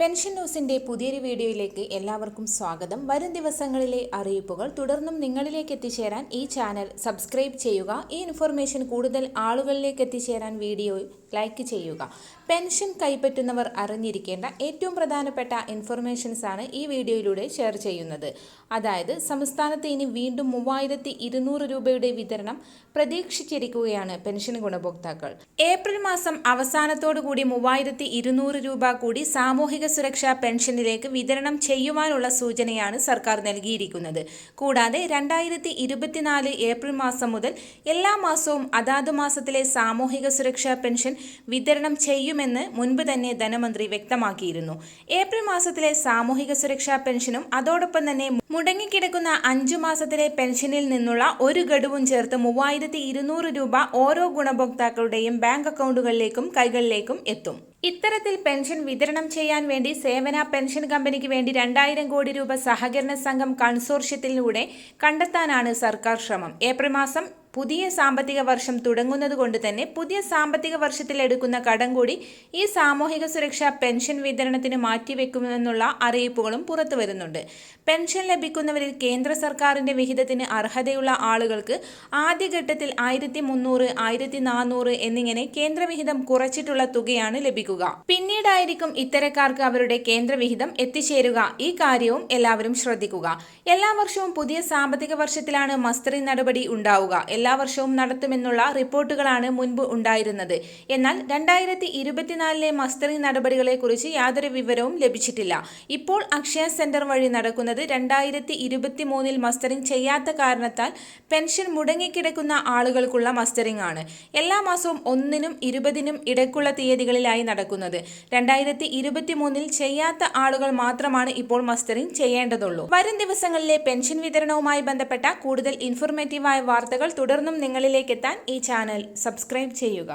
Pension ന്യൂസിന്റെ പുതിയൊരു വീഡിയോയിലേക്ക് എല്ലാവർക്കും സ്വാഗതം. വരും ദിവസങ്ങളിലെ അറിയിപ്പുകൾ തുടർന്നും നിങ്ങളിലേക്ക് എത്തിച്ചേരാൻ ഈ ചാനൽ സബ്സ്ക്രൈബ് ചെയ്യുക. ഈ ഇൻഫർമേഷൻ കൂടുതൽ ആളുകളിലേക്ക് എത്തിച്ചേരാൻ വീഡിയോ ലൈക്ക് ചെയ്യുക. പെൻഷൻ കൈപ്പറ്റുന്നവർ അറിഞ്ഞിരിക്കേണ്ട ഏറ്റവും പ്രധാനപ്പെട്ട ഇൻഫർമേഷൻസ് ആണ് ഈ വീഡിയോയിലൂടെ ഷെയർ ചെയ്യുന്നത്. അതായത് സംസ്ഥാനത്ത് ഇനി വീണ്ടും മൂവായിരത്തി ഇരുന്നൂറ് രൂപയുടെ വിതരണം പ്രതീക്ഷിച്ചിരിക്കുകയാണ് പെൻഷൻ ഗുണഭോക്താക്കൾ. ഏപ്രിൽ മാസം അവസാനത്തോടു കൂടി മൂവായിരത്തി ഇരുന്നൂറ് രൂപ കൂടി സാമൂഹിക സുരക്ഷാ പെൻഷനിലേക്ക് വിതരണം ചെയ്യുവാനുള്ള സൂചനയാണ് സർക്കാർ നൽകിയിരിക്കുന്നത്. കൂടാതെ രണ്ടായിരത്തി ഇരുപത്തിനാല് ഏപ്രിൽ മാസം മുതൽ എല്ലാ മാസവും അതാത് മാസത്തിലെ സാമൂഹിക സുരക്ഷാ പെൻഷൻ വിതരണം ചെയ്യുമെന്ന് മുൻപ് തന്നെ ധനമന്ത്രി വ്യക്തമാക്കിയിരുന്നു. ഏപ്രിൽ മാസത്തിലെ സാമൂഹിക സുരക്ഷാ പെൻഷനും അതോടൊപ്പം തന്നെ മുടങ്ങിക്കിടക്കുന്ന അഞ്ചു മാസത്തിലെ പെൻഷനിൽ നിന്നുള്ള ഒരു ഗഡുവും ചേർത്ത് മൂവായിരത്തി രൂപ ഓരോ ഗുണഭോക്താക്കളുടെയും ബാങ്ക് അക്കൗണ്ടുകളിലേക്കും കൈകളിലേക്കും എത്തും. ഇത്തരത്തിൽ പെൻഷൻ വിതരണം ചെയ്യാൻ വേണ്ടി സേവന പെൻഷൻ കമ്പനിക്ക് വേണ്ടി രണ്ടായിരം കോടി രൂപ സഹകരണ സംഘം കൺസോർഷ്യത്തിലൂടെ കണ്ടെത്താനാണ് സർക്കാർ ശ്രമം. ഏപ്രിൽ മാസം പുതിയ സാമ്പത്തിക വർഷം തുടങ്ങുന്നത് കൊണ്ട് തന്നെ പുതിയ സാമ്പത്തിക വർഷത്തിൽ എടുക്കുന്ന കടം കൂടി ഈ സാമൂഹിക സുരക്ഷാ പെൻഷൻ വിതരണത്തിന് മാറ്റിവെക്കുമെന്നുള്ള അറിയിപ്പുകളും പുറത്തു വരുന്നുണ്ട്. പെൻഷൻ ലഭിക്കുന്നവരിൽ കേന്ദ്ര സർക്കാരിന്റെ വിഹിതത്തിന് അർഹതയുള്ള ആളുകൾക്ക് ആദ്യഘട്ടത്തിൽ ആയിരത്തി മുന്നൂറ് ആയിരത്തി നാനൂറ് എന്നിങ്ങനെ കേന്ദ്രവിഹിതം കുറച്ചിട്ടുള്ള തുകയാണ് ലഭിക്കുക. പിന്നീടായിരിക്കും ഇത്തരക്കാർക്ക് അവരുടെ കേന്ദ്രവിഹിതം എത്തിച്ചേരുക. ഈ കാര്യവും എല്ലാവരും ശ്രദ്ധിക്കുക. എല്ലാ വർഷവും പുതിയ സാമ്പത്തിക വർഷത്തിലാണ് മസ്തറി നടപടി ഉണ്ടാവുക. എല്ലാ വർഷവും നടത്തുമെന്നുള്ള റിപ്പോർട്ടുകളാണ് മുൻപ് ഉണ്ടായിരുന്നത്. എന്നാൽ രണ്ടായിരത്തി ഇരുപത്തിനാലിലെ മസ്റ്ററിംഗ് നടപടികളെക്കുറിച്ച് യാതൊരു വിവരവും ലഭിച്ചിട്ടില്ല. ഇപ്പോൾ അക്ഷയ സെന്റർ വഴി നടക്കുന്നത് രണ്ടായിരത്തി ഇരുപത്തി മൂന്നിൽ മസ്റ്ററിംഗ് ചെയ്യാത്ത കാരണത്താൽ പെൻഷൻ മുടങ്ങിക്കിടക്കുന്ന ആളുകൾക്കുള്ള മസ്റ്ററിംഗ് ആണ്. എല്ലാ മാസവും ഒന്നിനും ഇരുപതിനും ഇടയ്ക്കുള്ള തീയതികളിലായി നടക്കുന്നത്. രണ്ടായിരത്തി ഇരുപത്തി മൂന്നിൽ ചെയ്യാത്ത ആളുകൾ മാത്രമാണ് ഇപ്പോൾ മസ്റ്ററിംഗ് ചെയ്യേണ്ടതുള്ളൂ. വരും ദിവസങ്ങളിലെ പെൻഷൻ വിതരണവുമായി ബന്ധപ്പെട്ട കൂടുതൽ ഇൻഫോർമേറ്റീവായ വാർത്തകൾ തുടർന്നും നിങ്ങളിലേക്ക് എത്താൻ ഈ ചാനൽ സബ്സ്ക്രൈബ് ചെയ്യുക.